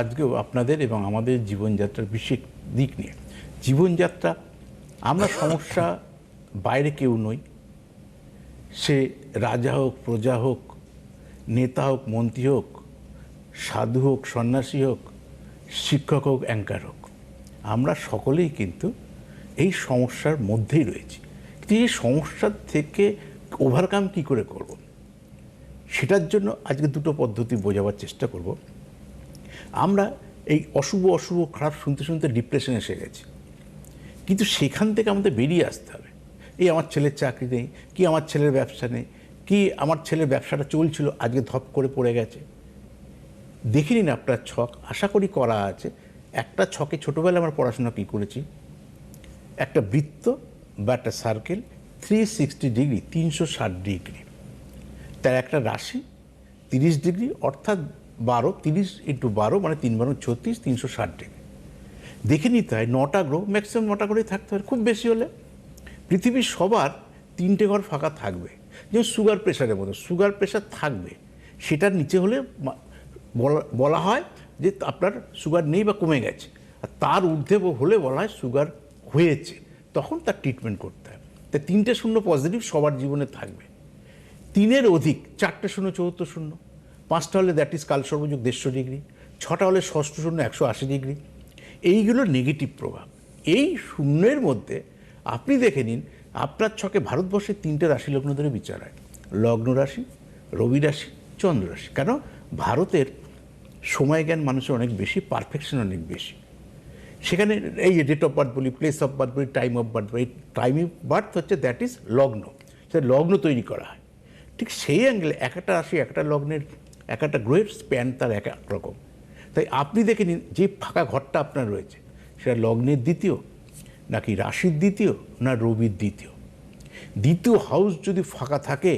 আজকেও আপনাদের এবং আমাদের জীবনযাত্রার বিশেষ দিক নিয়ে। জীবনযাত্রা, আমরা সমস্যা বাইরে কেউ নই। সে রাজা হোক, প্রজা হোক, নেতা হোক, মন্ত্রী হোক, সাধু হোক, সন্ন্যাসী হোক, শিক্ষক হোক, অ্যাঙ্কার হোক, আমরা সকলেই কিন্তু এই সমস্যার মধ্যেই রয়েছি। কিন্তু এই সমস্যার থেকে ওভারকাম কি করে করব? সেটার জন্য আজকে দুটো পদ্ধতি বোঝাবার চেষ্টা করব। আমরা এই অশুভ অশুভ, খারাপ শুনতে শুনতে ডিপ্রেশনে এসে গেছি। কিন্তু সেখান থেকে আমাদের বেরিয়ে আসতে হবে। এই আমার ছেলের চাকরি নেই, কি আমার ছেলের ব্যবসা নেই, কি আমার ছেলের ব্যবসাটা চলছিল, আজকে ধপ করে পড়ে গেছে। দেখে নিন আপনার ছক, আশা করি করা আছে। একটা ছকে ছোটোবেলায় আমরা পড়াশোনা কী করেছি? একটা বৃত্ত বা একটা সার্কেল থ্রি সিক্সটি ডিগ্রি তিনশো ষাট ডিগ্রি তার একটা রাশি তিরিশ ডিগ্রি অর্থাৎ বারো, তিরিশ ইন্টু বারো মানে তিন বারো ছত্রিশ, তিনশো ষাট ডিগ্রি। দেখে নিতে হয় নটা গ্রহ, ম্যাক্সিমাম নটা গ্রহই থাকতে হয় খুব বেশি হলে। পৃথিবীর সবার তিনটে ঘর ফাঁকা থাকবে। যেমন সুগার প্রেশারের মতো সুগার প্রেশার থাকবে। সেটার নিচে হলে বলা- হয় যে আপনার সুগার নেই বা কমে গেছে। আর তার ঊর্ধ্বে হলে বলা হয় সুগার হয়েছে। তখন তার ট্রিটমেন্ট করতে হয়। তাই তিনটে শূন্য পজিটিভ সবার জীবনে থাকবে। তিনের অধিক, চারটে শূন্য চৌদ্দ শূন্য। পাঁচটা হলে দ্যাট ইজ কাল সর্বযুগ দেড়শো ডিগ্রি, ছটা হলে ষষ্ঠ শূন্য একশো আশি ডিগ্রি। এইগুলো নেগেটিভ প্রভাব। এই শূন্যের মধ্যে আপনি দেখে নিন, আপনার ছকে ভারতবর্ষের তিনটে রাশি লগ্ন ধরে বিচার হয়। লগ্ন রাশি, রবি রাশি, চন্দ্র রাশি। কেন? ভারতের সময় জ্ঞান মানুষের অনেক বেশি পারফেকশন অনেক বেশি। সেখানে এই ডেট অফ বার্থ বলি প্লেস অফ বার্থ বলি টাইম অফ বার্থ বলি টাইম অফ বার্থ হচ্ছে দ্যাট ইজ লগ্ন। সেটা লগ্ন তৈরি করা হয়। ঠিক সেই অ্যাঙ্গেলে একটা রাশি একটা লগ্নের এক একটা গ্রহের স্প্যান তার এক এক রকম। তাই আপনি দেখে নিন যে ফাঁকা ঘরটা আপনার রয়েছে। সেটা লগ্নের দ্বিতীয়, নাকি রাশির দ্বিতীয়, না রবির দ্বিতীয়। দ্বিতীয় হাউস যদি ফাঁকা থাকে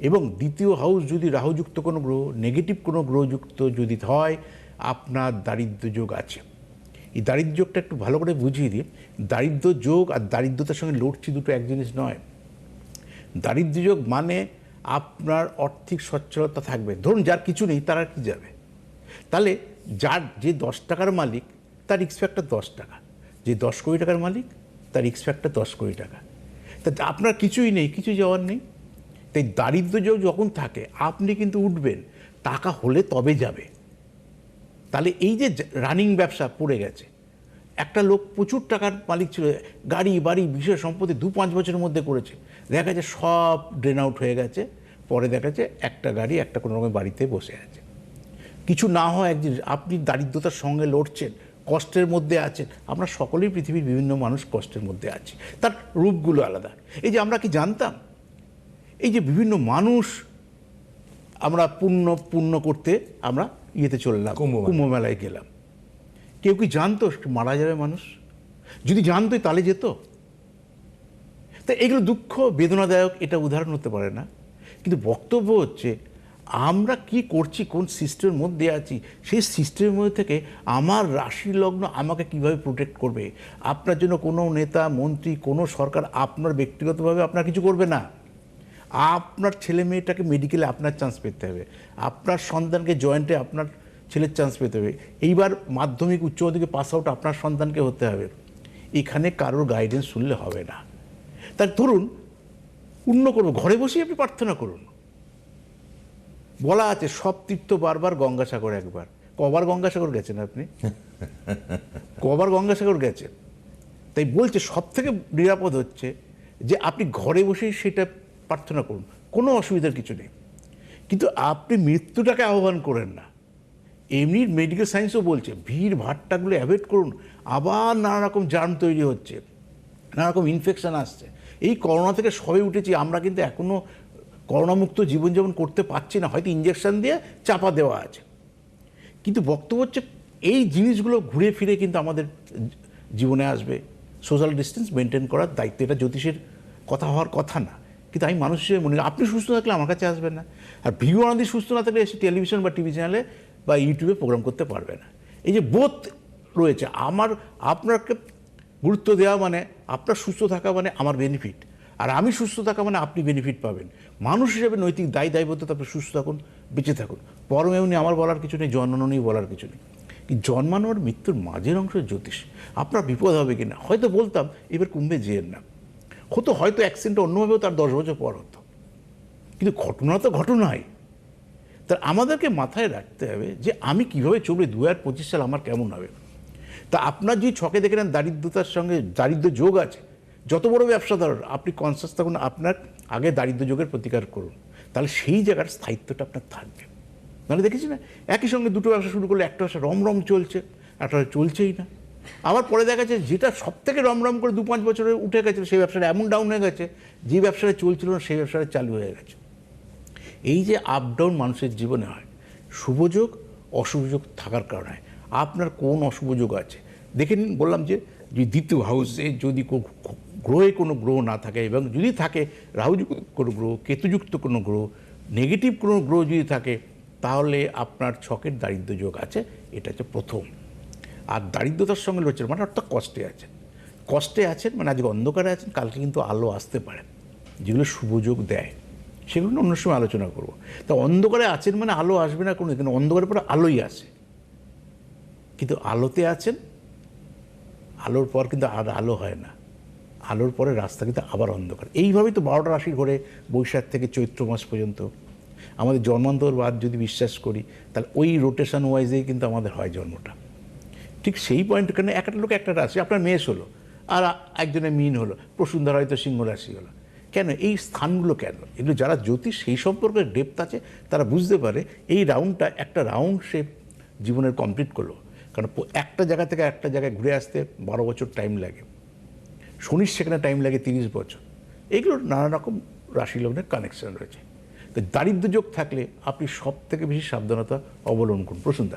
এবং দ্বিতীয় হাউস যদি রাহুযুক্ত কোনো গ্রহ নেগেটিভ কোনো গ্রহযুক্ত যদি হয়, আপনার দারিদ্র্য যোগ আছে। এই দারিদ্র্য যোগটা একটু ভালো করে বুঝিয়ে দিই। দারিদ্র্য যোগ আর দারিদ্রতার সঙ্গে লড়ছি দুটো এক জিনিস নয়। দারিদ্র্য যোগ মানে আপনার আর্থিক সচ্ছলতা থাকবে। ধরুন যার কিছু নেই, তার আর কি যাবে? তাহলে যার যে দশ টাকার মালিক, তার রিক্স ফ্যাক্টর দশ টাকা। যে দশ কোটি টাকার মালিক, তার রিক্স ফ্যাক্টর দশ কোটি টাকা। তা আপনার কিছুই নেই, কিছু যাওয়ার নেই। তাই দারিদ্র্য যোগ যখন থাকে, আপনি কিন্তু উঠবেন, টাকা হলে তবে যাবে। তাহলে এই যে রানিং ব্যবসা পড়ে গেছে একটা লোক প্রচুর টাকার মালিক ছিল গাড়ি বাড়ি বিশেষ সম্পত্তি দু পাঁচ বছরের মধ্যে করেছে। দেখা যাচ্ছে সব ড্রেন আউট হয়ে গেছে পরে দেখা যাচ্ছে একটা গাড়ি একটা কোনো রকম বাড়িতে বসে আছে। কিছু না হয় এক জিনিস আপনি দারিদ্রতার সঙ্গে লড়ছেন কষ্টের মধ্যে আছেন আমরা সকলেই পৃথিবীর বিভিন্ন মানুষ কষ্টের মধ্যে আছি। তার রূপগুলো আলাদা। এই যে আমরা কি জানতাম? এই যে বিভিন্ন মানুষ আমরা পুণ্য পুণ্য করতে আমরা ইয়েতে চললাম। কুম্ভ মেলায় গেলাম। কেউ কি জানতো মারা যাবে মানুষ? যদি জানতোই তাহলে যেত। তা এগুলো দুঃখ, বেদনাদায়ক, এটা উদাহরণ হতে পারে না। কিন্তু বক্তব্য হচ্ছে, আমরা কি করছি, কোন সিস্টেমের মধ্যে আছি, সেই সিস্টেমের মধ্যে থেকে আমার রাশি লগ্ন আমাকে কীভাবে প্রোটেক্ট করবে? আপনার জন্য কোনো নেতা, মন্ত্রী, কোনো সরকার আপনার ব্যক্তিগতভাবে আপনার কিছু করবে না। আপনার ছেলে মেয়েটাকে মেডিকেলে আপনার চান্স পেতে হবে। আপনার সন্তানকে জয়েন্টে আপনার ছেলের চান্স পেতে হবে। এইবার মাধ্যমিক উচ্চ মাধ্যমিক পাস আউট আপনার সন্তানকে হতে হবে। এখানে কারোর গাইডেন্স শুনলে হবে না। তার ধরুন পূর্ণ করব ঘরে বসেই আপনি প্রার্থনা করুন। বলা আছে সব তীর্থ বারবার গঙ্গাসাগর একবার। কবার গঙ্গাসাগর গেছেন আপনি? কবার গঙ্গাসাগর গেছেন? তাই বলছে সব থেকে নিরাপদ হচ্ছে যে আপনি ঘরে বসেই সেটা প্রার্থনা করুন। কোনো অসুবিধার কিছু নেই। কিন্তু আপনি মৃত্যুটাকে আহ্বান করেন না। এমনি মেডিকেল সায়েন্সও বলছে, ভিড় ভাট্টাগুলো অ্যাভয়েড করুন। আবার নানা রকম জার্ম তৈরি হচ্ছে নানা রকম ইনফেকশন আসছে। এই করোনা থেকে সবে উঠেছি, আমরা কিন্তু এখনও করোনামুক্ত জীবনযাপন করতে পারছি না, হয়তো ইঞ্জেকশন দিয়ে চাপা দেওয়া আছে। কিন্তু বক্তব্য হচ্ছে, এই জিনিসগুলো ঘুরে ফিরে কিন্তু আমাদের জীবনে আসবে। সোশ্যাল ডিস্টেন্স মেনটেন করার দায়িত্ব, এটা জ্যোতিষের কথা হওয়ার কথা না। কিন্তু আমি মানুষ হিসেবে মনে আপনি সুস্থ থাকলে আমার কাছে আসবেন না। আর ভিউ আনন্দি সুস্থ না থাকলে এসে টেলিভিশন বা টিভি চ্যানেলে বা ইউটিউবে প্রোগ্রাম করতে পারবে না। এই যে বোধ রয়েছে, আমার, আপনাকে গুরুত্ব দেওয়া মানে আপনার সুস্থ থাকা মানে আমার বেনিফিট আর আমি সুস্থ থাকা মানে আপনি বেনিফিট পাবেন। মানুষ হিসেবে নৈতিক দায়ী, দায়বদ্ধতা, আপনি সুস্থ থাকুন, বেঁচে থাকুন। পরম এমনি আমার বলার কিছু নেই জন্মনই বলার কিছু নেই। জন্মানো আর মৃত্যুর মাঝের অংশ জ্যোতিষ? আপনার বিপদ হবে কি না হয়তো বলতাম, এবার কুম্ভে যেয়েন না। হতো হয়তো অ্যাক্সিডেন্ট অন্যভাবেও তার দশ বছর পর হতো। কিন্তু ঘটনা তো ঘটনাই। তা আমাদেরকে মাথায় রাখতে হবে যে আমি কীভাবে চলবে দু হাজার পঁচিশ সাল আমার কেমন হবে? তা আপনার যদি ছকে দেখে নেন, দারিদ্রতার সঙ্গে দারিদ্র যোগ আছে, যত বড় ব্যবসাদার আপনি কনসাস থাকুন, আপনার আগে দারিদ্র যোগের প্রতিকার করুন। তাহলে সেই জায়গার স্থায়িত্বটা আপনার থাকবে। মানে দেখেছি না, একই সঙ্গে দুটো ব্যবসা শুরু করলে একটা ব্যবসা রমরম চলছে, একটা চলছেই না। আবার পরে দেখা যাচ্ছে যেটা সব থেকে রমরম করে দু পাঁচ বছরে উঠে গেছে, সেই ব্যবসাটা এমন ডাউন হয়ে গেছে, যে ব্যবসাটা চলছিল না, সেই ব্যবসাটা চালু হয়ে গেছে। এই যে আপ ডাউন মানুষের জীবনে হয় শুভযোগ অশুভযোগ থাকার কারণে। আপনার কোন অশুভযোগ আছে? দেখে নিন, বললাম যে যে দ্বিতীয় হাউসে যদি গ্রহে কোনো গ্রহ না থাকে এবং যদি থাকে রাহুযুক্ত কোনো গ্রহ, কেতুযুক্ত কোনো গ্রহ নেগেটিভ কোনো গ্রহ যদি থাকে, তাহলে আপনার ছকের দারিদ্র্য যোগ আছে, এটা হচ্ছে প্রথম। আর দারিদ্রতার সঙ্গে রয়েছে মানে অর্থাৎ কষ্টে আছেন কষ্টে আছেন মানে আজকে অন্ধকারে আছেন, কালকে কিন্তু আলো আসতে পারে, যেগুলো শুভযোগ দেয়। সেগুলো অন্য সময় আলোচনা করব। তা অন্ধকারে আছেন মানে আলো আসবে না কোনো কিন্তু অন্ধকারের পরে আলোই আসে কিন্তু আলোতে আছেন, আলোর পর কিন্তু আর আলো হয় না। আলোর পরে রাস্তা কিন্তু আবার অন্ধকার। এইভাবেই তো বারোটা রাশি ঘরে বৈশাখ থেকে চৈত্র মাস পর্যন্ত। আমাদের জন্মান্তর বাদ যদি বিশ্বাস করি, তাহলে ওই রোটেশন ওয়াইজেই কিন্তু আমাদের হয় জন্মটা। ঠিক সেই পয়েন্ট কারণে একটা লোক একটা রাশি, আপনার মেষ হলো, আর একজনের মিন হলো প্রসুন্দর হয়তো সিংহ রাশি হলো। কেন? এই স্থানগুলো কেন? এগুলো যারা জ্যোতিষ, সেই সম্পর্কে ডেপথ আছে, তারা বুঝতে পারে এই রাউন্ডটা একটা রাউন্ড সে জীবনের কমপ্লিট করল। কারণ একটা জায়গা থেকে একটা জায়গায় ঘুরে আসতে বারো বছর টাইম লাগে। শনির সেখানে টাইম লাগে তিরিশ বছর। এইগুলো নানা রকম রাশি লগ্নের কানেকশন রয়েছে। তো দারিদ্র্য যোগ থাকলে আপনি সব থেকে বেশি সাবধানতা অবলম্বন করুন। প্রসুন্দা